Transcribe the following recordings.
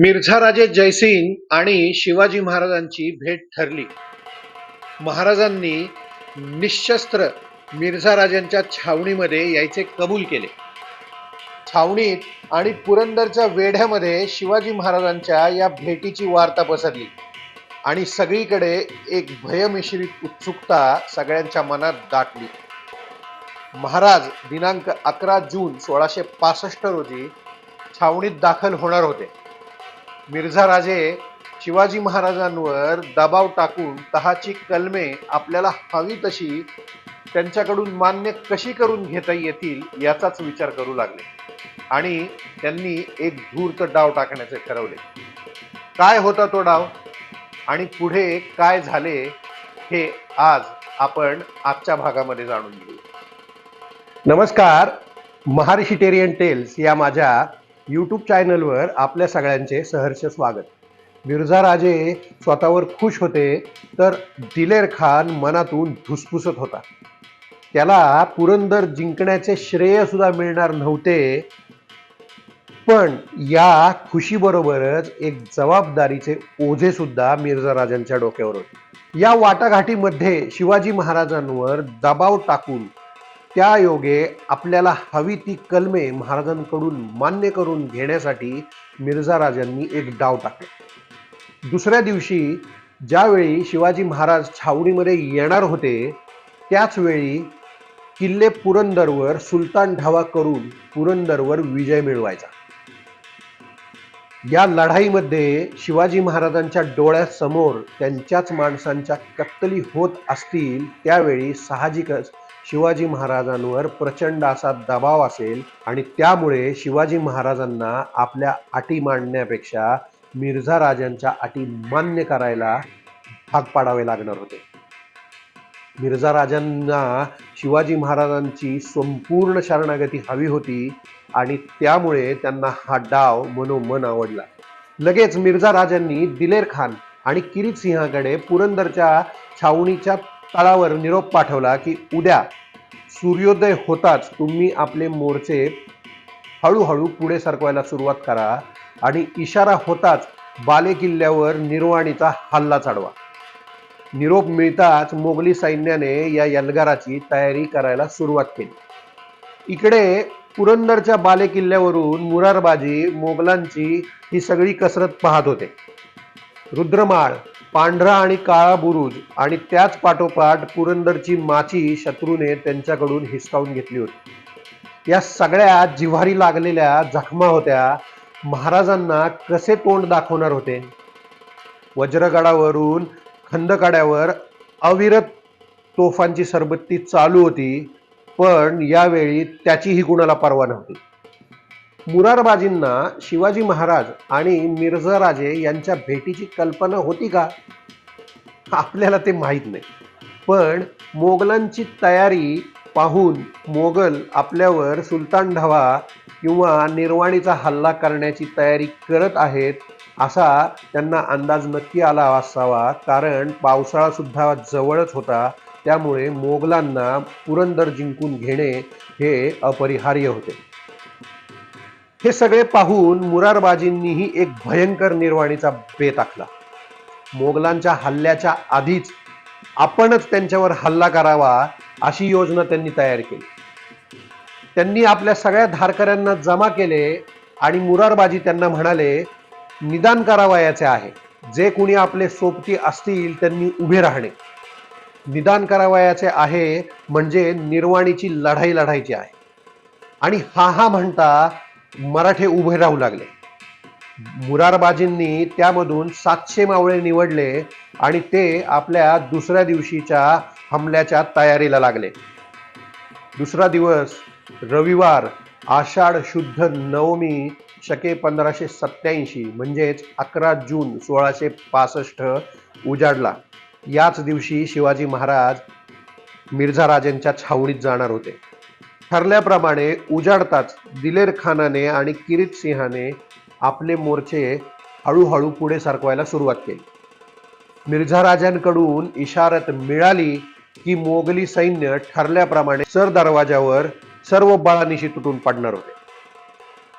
मिर्झा राजे जयसिंग आणि शिवाजी महाराजांची भेट ठरली. महाराजांनी निशस्त्र मिर्झा राजांच्या छावणीमध्ये यायचे कबूल केले. छावणीत आणि पुरंदरच्या वेढ्यामध्ये शिवाजी महाराजांच्या या भेटीची वार्ता पसरली आणि सगळीकडे एक भयमिश्रित उत्सुकता सगळ्यांच्या मनात दाटली. महाराज दिनांक अकरा जून सोळाशे पासष्ट रोजी छावणीत दाखल होणार होते. मिर्झा राजे शिवाजी महाराजांवर दबाव टाकून तहाची कलमे आपल्याला हवी तशी त्यांच्याकडून मान्य कशी करून घेता येतील याचाच विचार करू लागले. आणि त्यांनी एक धूर्त डाव टाकण्याचे ठरवले. काय होता तो डाव? आणि पुढे काय झाले? हे आज आपण आजच्या भागामध्ये जाणून घेऊ. नमस्कार. महारिशिटेरियन टेल्स या माझ्या यूट्यूब चॅनलवर आपल्या सगळ्यांचे सहर्ष स्वागत. मिर्झा राजे स्वतःवर खुश होते तर दिलेर खान मनातून धुसफुसत होता. त्याला पुरंदर जिंकण्याचे श्रेय सुद्धा मिळणार नव्हते पण या खुशीबरोबरच एक जबाबदारीचे ओझे सुद्धा मिर्झा राजांच्या डोक्यावर होते. या वाटाघाटीमध्ये शिवाजी महाराजांवर दबाव टाकून त्या योगे आपल्याला हवी ती कलमे महाराजांकडून मान्य करून घेण्यासाठी मिर्झा राजांनी एक डाव टाकला. दुसऱ्या दिवशी ज्यावेळी शिवाजी महाराज छावणीमध्ये येणार होते त्याच वेळी किल्ले पुरंदरवर सुलतान ढावा करून पुरंदरवर विजय मिळवायचा. या लढाईमध्ये शिवाजी महाराजांच्या डोळ्यासमोर त्यांच्याच माणसांच्या कत्तली होत असतील त्यावेळी साहजिकच शिवाजी महाराजांवर प्रचंड असा दबाव असेल आणि त्यामुळे शिवाजी महाराजांना आपल्या अटी मांडण्यापेक्षा मिर्झा राजांच्या अटी मान्य करायला भाग पाडावे लागणार होते. मिर्झा राजांना शिवाजी महाराजांची संपूर्ण शरणागती हवी होती आणि त्यामुळे त्यांना हा डाव मनोमन आवडला. लगेच मिर्झा राजांनी दिलेर खान आणि किरीट सिंहाकडे पुरंदरच्या छावणीच्या तळावर निरोप पाठवला की उद्या सूर्योदय होताच तुम्ही आपले मोर्चे हळूहळू पुढे सरकवायला सुरुवात करा आणि इशारा होताच बाले किल्ल्यावर निर्वाणीचा हल्ला चढवा. निरोप मिळताच मोगली सैन्याने या यलगाराची तयारी करायला सुरुवात केली. इकडे पुरंदरच्या बाले किल्ल्यावरून मुरारबाजी मोगलांची ही सगळी कसरत पाहत होते. रुद्रमाळ पांढरा आणि काळा बुरुज आणि त्याच पाठोपाठ पुरंदरची माची शत्रूने त्यांच्याकडून हिसकावून घेतली होती. या सगळ्या जिव्हारी लागलेल्या जखमा होत्या महाराजांना कसे तोंड दाखवणार होते? वज्रगडावरून खंदकाड्यावर अविरत तोफांची सरबत्ती चालू होती पण यावेळी त्याचीही कुणाला पर्वा नव्हती. मुरारबाजींना शिवाजी महाराज आणि मिर्झा राजे यांच्या भेटीची कल्पना होती का? आपल्याला ते माहीत नाही. पण मोगलांची तयारी पाहून मोगल आपल्यावर सुलतान ढवा किंवा निर्वाणीचा हल्ला करण्याची तयारी करत आहेत असा त्यांना अंदाज नक्की आला असावा. कारण पावसाळा सुद्धा जवळच होता. त्यामुळे मोगलांना पुरंदर जिंकून घेणे हे अपरिहार्य होते. हे सगळे पाहून मुरारबाजींनीही एक भयंकर निर्वाणीचा बेत आखला. मोगलांच्या हल्ल्याच्या आधीच आपणच त्यांच्यावर हल्ला करावा अशी योजना त्यांनी तयार केली. त्यांनी आपल्या सगळ्या धारकऱ्यांना जमा केले आणि मुरारबाजी त्यांना म्हणाले निदान करावयाचे आहे. जे कुणी आपले सोबती असतील त्यांनी उभे राहणे. निदान करावयाचे आहे म्हणजे निर्वाणीची लढाई लढायची आहे. आणि हा हा म्हणता मराठे उभे राहू लागले. मुरारबाजींनी त्यामधून सातशे मावळे निवडले आणि ते आपल्या दुसऱ्या दिवशीच्या हमल्याच्या तयारीला लागले. दुसरा दिवस रविवार आषाढ शुद्ध नवमी शके पंधराशे सत्याऐंशी म्हणजेच अकरा जून सोळाशे पासष्ट उजाडला. याच दिवशी शिवाजी महाराज मिर्झा राजेंच्या छावणीत जाणार होते. ठरल्याप्रमाणे उजाडताच दिलेर खानाने आणि किरीट सिंहाने आपले मोर्चे हळूहळू पुढे सरकवायला सुरुवात केली. मिर्झा राजांकडून इशारत मिळाली की मोगली सैन्य ठरल्याप्रमाणे सर दरवाजावर सर्व बळानिशी तुटून पडणार होते.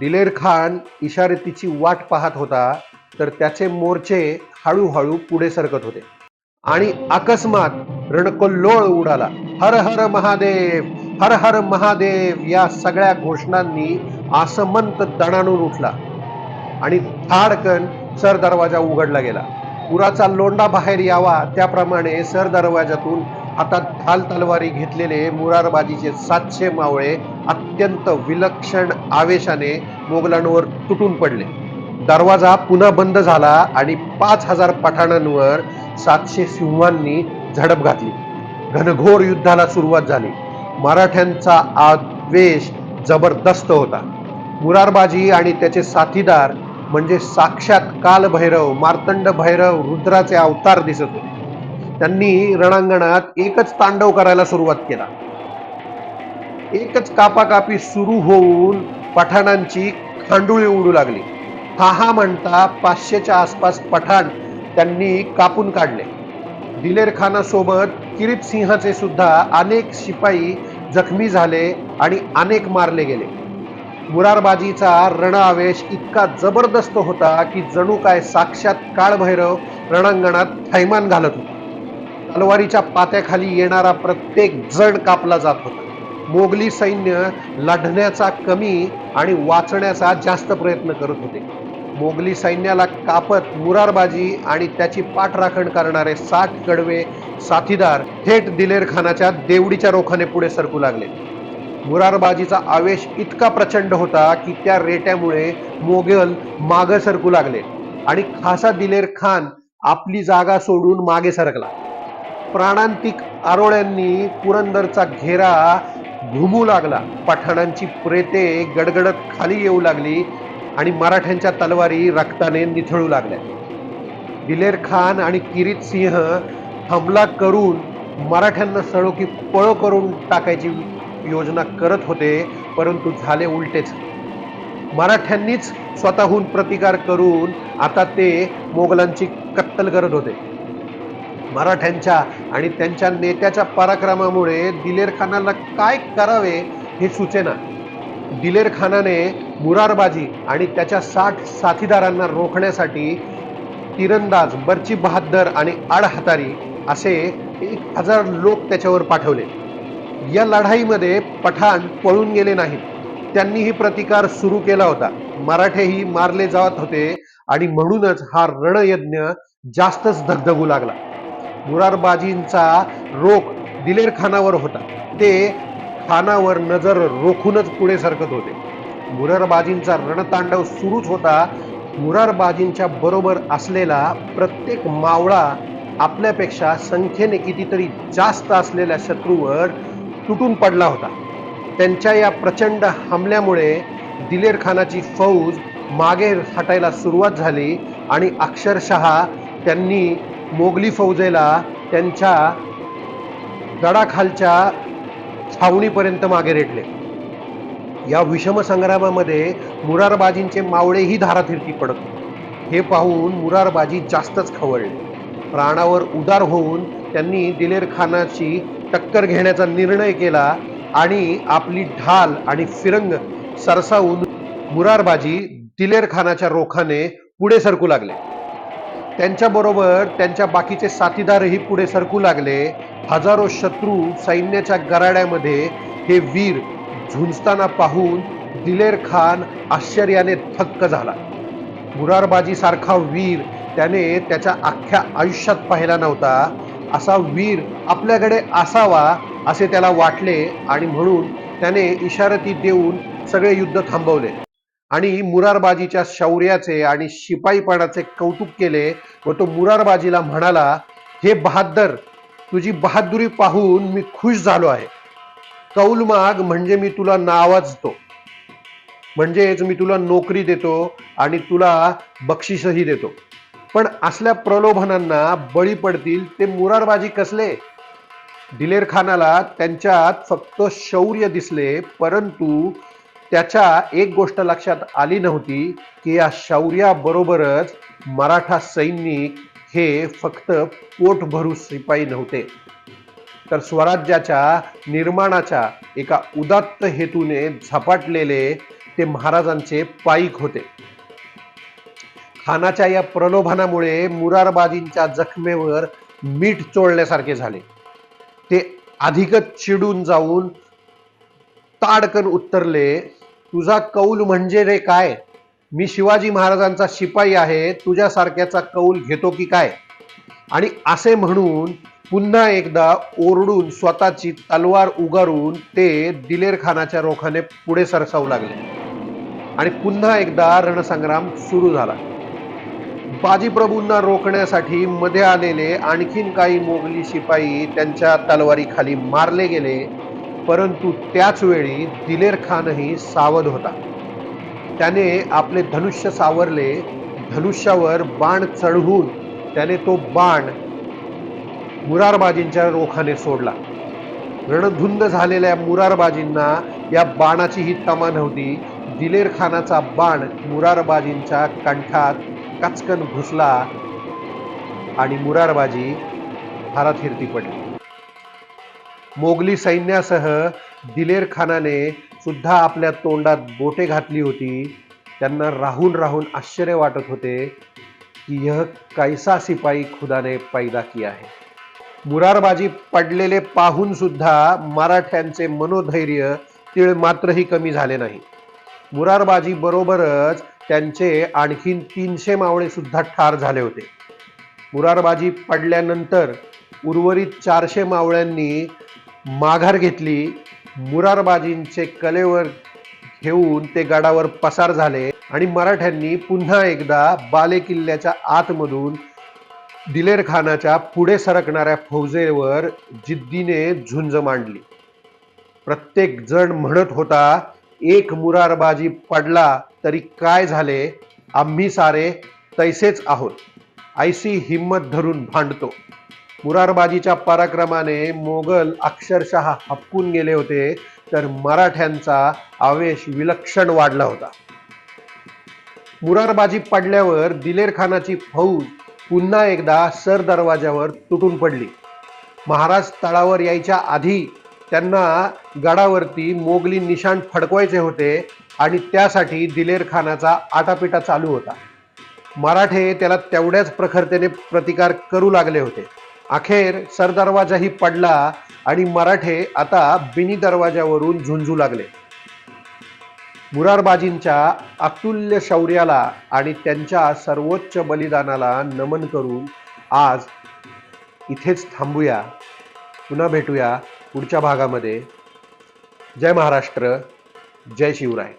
दिलेर खान इशारतीची वाट पाहत होता तर त्याचे मोर्चे हळूहळू पुढे सरकत होते. आणि अकस्मात रणकोल्लोळ उडाला. हर हर महादेव! हर हर महादेव या सगळ्या घोषणांनी आसमंत दणाणून उठला. आणि धाडकन सर दरवाजा उघडला गेला. पुराचा लोंडा बाहेर यावा त्याप्रमाणे सर दरवाजातून हातात ढाल तलवारी घेतलेले मुरारबाजीचे सातशे मावळे अत्यंत विलक्षण आवेशाने मोगलांवर तुटून पडले. दरवाजा पुन्हा बंद झाला आणि पाच हजार पठाणांवर सातशे सिंहांनी झडप घातली. घनघोर युद्धाला सुरुवात झाली. मराठ्यांचा आवेश जबरदस्त होता. मुरारबाजी आणि त्याचे साथीदार म्हणजे साक्षात कालभैरव मार्तंड भैरव रुद्राचे अवतार दिसत होते. त्यांनी रणांगणात एकच तांडव करायला सुरुवात केला. एकच कापाकापी सुरू होऊन पठाणांची खांडुळी उडू लागली. हा हा म्हणता पाचशेच्या आसपास पठाण त्यांनी कापून काढले. दिलेर खानासोबत किरीत सिंहाचे सुद्धा अनेक शिपाई जखमी झाले आणि अनेक मारले गेले. मुरारबाजीचा रणआवेश इतका जबरदस्त होता की जणू काय साक्षात काळभैरव रणांगणात थैमान घालत होता. तलवारीच्या पात्याखाली येणारा प्रत्येक जण कापला जात होता. मोगली सैन्य लढण्याचा कमी आणि वाचण्याचा जास्त प्रयत्न करत होते. मोगली सैन्याला कापत मुरारबाजी आणि त्याची पाठराखण करणारे साठ कडवे साथीदार थेट दिलेर खानाच्या देवडीच्या रोखाने पुढे सरकू लागले. मुरारबाजीचा आवेश इतका प्रचंड होता की त्या रेट्यामुळे मोगल मागे सरकू लागले आणि खासा दिलेर खान आपली जागा सोडून मागे सरकला. प्राणांतिक आरोळ्यांनी पुरंदरचा घेरा घुमू लागला. पठाणांची प्रेते गडगडत खाली येऊ लागली आणि मराठ्यांच्या तलवारी रक्ताने निथळू लागल्या. दिलेर खान आणि किरीत सिंह हमला करून मराठ्यांना सळोकी पळ करून टाकायची योजना करत होते परंतु झाले उलटेच. मराठ्यांनीच स्वतःहून प्रतिकार करून आता ते मोगलांची कत्तल करत होते. मराठ्यांच्या आणि त्यांच्या नेत्याच्या पराक्रमामुळे दिलेर खानाला काय करावे हे सुचेना. दिलेर खानाने मुरारबाजी आणि त्याच्या साठ साथीदारांना रोखण्यासाठी तिरंदाज बर्ची बहादर आणि आडहातारी असे एक हजार लोक त्याच्यावर पाठवले. या लढाईमध्ये पठाण पळून गेले नाहीत त्यांनीही प्रतिकार सुरू केला होता. मराठेही मारले जात होते आणि म्हणूनच हा रणयज्ञ जास्तच धगधगू लागला. मुरारबाजींचा रोख दिलेर खानावर होता. ते खानावर नजर रोखूनच पुढे सरकत होते. मुरारबाजींचा रणतांडव सुरूच होता. मुरारबाजींच्या बरोबर असलेला प्रत्येक मावळा आपल्यापेक्षा संख्येने कितीतरी जास्त असलेल्या शत्रूवर तुटून पडला होता. त्यांच्या या प्रचंड हमल्यामुळे दिलेर खानाची फौज मागे हटायला सुरुवात झाली आणि अक्षरशः त्यांनी मोगली फौजेला त्यांच्या गडाखालच्या छावणीपर्यंत मागे रेटले. या विषम संग्रामामध्ये मुरारबाजींचे मावळेही धारातिरकी पडत हे पाहून मुरारबाजी जास्तच खवळले. प्राणावर उदार होऊन त्यांनी दिलेर खानाची टक्कर घेण्याचा निर्णय केला आणि आपली ढाल आणि फिरंग सरसावून मुरारबाजी दिलेर खानाच्या रोखाने पुढे सरकू लागले. त्यांच्याबरोबर त्यांच्या बाकीचे साथीदारही पुढे सरकू लागले. हजारो शत्रू सैन्याच्या गराड्यामध्ये हे वीर झुंजताना पाहून दिलेर खान आश्चर्याने थक्क झाला. मुरारबाजी सारखा वीर त्याने त्याच्या अख्ख्या आयुष्यात पाहिला नव्हता. असा वीर आपल्याकडे असावा असे त्याला वाटले आणि म्हणून त्याने इशारती देऊन सगळे युद्ध थांबवले. आणि मुरारबाजीच्या शौर्याचे आणि शिपाईपणाचे कौतुक केले व तो मुरारबाजीला म्हणाला हे बहादर तुझी बहादुरी पाहून मी खुश झालो आहे. कौलमाग म्हणजे मी तुला नावाजतो. म्हणजेच मी तुला नोकरी देतो आणि तुला बक्षीसही देतो. पण असल्या प्रलोभनांना बळी पडतील ते मुरारबाजी कसले? दिलेर खानाला त्यांच्यात फक्त शौर्य दिसले परंतु त्याच्या एक गोष्ट लक्षात आली नव्हती की या शौर्याबरोबरच मराठा सैनिक हे फक्त पोटभरू शिपाई नव्हते. तर स्वराज्याच्या निर्माणाच्या एका उदात्त हेतूने झपाटलेले ते महाराजांचे पाईक होते. खानाच्या या प्रलोभनामुळे मुरारबाजींच्या जखमेवर मीठ चोळल्यासारखे झाले. ते अधिकच चिडून जाऊन ताडकन उत्तरले तुझा कौल म्हणजे रे काय? मी शिवाजी महाराजांचा शिपाई आहे तुझ्यासारख्याचा कौल घेतो की काय? आणि असे म्हणून पुन्हा एकदा ओरडून स्वतःची तलवार उगारून ते दिलेर खानाच्या रोखाने पुढे सरसावू लागले. आणि पुन्हा एकदा रणसंग्राम सुरू झाला. बाजीप्रभूंना रोखण्यासाठी मध्ये आलेले आणखीन काही मोगली शिपाई त्यांच्या तलवारीखाली मारले गेले परंतु त्याचवेळी दिलेर खानही सावध होता. त्याने आपले धनुष्य सावरले धनुष्यावर बाण चढवून त्याने तो बाण मुरारबाजींच्या रोखाने सोडला. रणधुंद झालेल्या मुरारबाजींना या बाणाचीही तमा नव्हती. दिलेर खानाचा बाण मुरारबाजींच्या कंठात कचकन घुसला आणि मुरारबाजी हाराथिरती पडली. मोगली सैन्यासह दिलेर खानाने सुद्धा आपल्या तोंडात बोटे घातली होती. त्यांना राहून राहून आश्चर्य वाटत होते की यह कैसा सिपाई खुदाने पैदा किया आहे मुरारबाजी पडलेले पाहून सुद्धा मराठ्यांचे मनोधैर्य तिळ मात्रही कमी झाले नाही. मुरारबाजी बरोबरच त्यांचे आणखीन तीनशे मावळे सुद्धा ठार झाले होते. मुरारबाजी पडल्यानंतर उर्वरित चारशे मावळ्यांनी माघार घेतली. मुरारबाजींचे कलेवर घेऊन ते गडावर पसार झाले आणि मराठ्यांनी पुन्हा एकदा बाले किल्ल्याच्या आतमधून दिलेर खानाच्या पुढे सरकणाऱ्या फौजेवर जिद्दीने झुंज मांडली. प्रत्येक जण म्हणत होता एक मुरारबाजी पडला तरी काय झाले? आम्ही सारे तैसेच आहोत. ऐसी हिम्मत धरून भांडतो. मुरारबाजीच्या पराक्रमाने मोगल अक्षरशः हपकून गेले होते तर मराठ्यांचा आवेश विलक्षण वाढला होता. मुरारबाजी पडल्यावर दिलेर खानाची फौज पुन्हा एकदा सर दरवाजावर तुटून पडली. महाराज तळावर यायच्या आधी त्यांना गडावरती मोगली निशाण फडकवायचे होते आणि त्यासाठी दिलेर खानाचा आटापिटा चालू होता. मराठे त्याला तेवढ्याच प्रखरतेने प्रतिकार करू लागले होते. अखेर सरदरवाजाही पडला आणि मराठे आता बिनी दरवाजावरून झुंजू लागले. मुरारबाजींच्या अतुल्य शौर्याला आणि त्यांच्या सर्वोच्च बलिदानाला नमन करून आज इथेच थांबूया. पुन्हा भेटूया पुढच्या भागामध्ये. जय महाराष्ट्र जय शिवराय.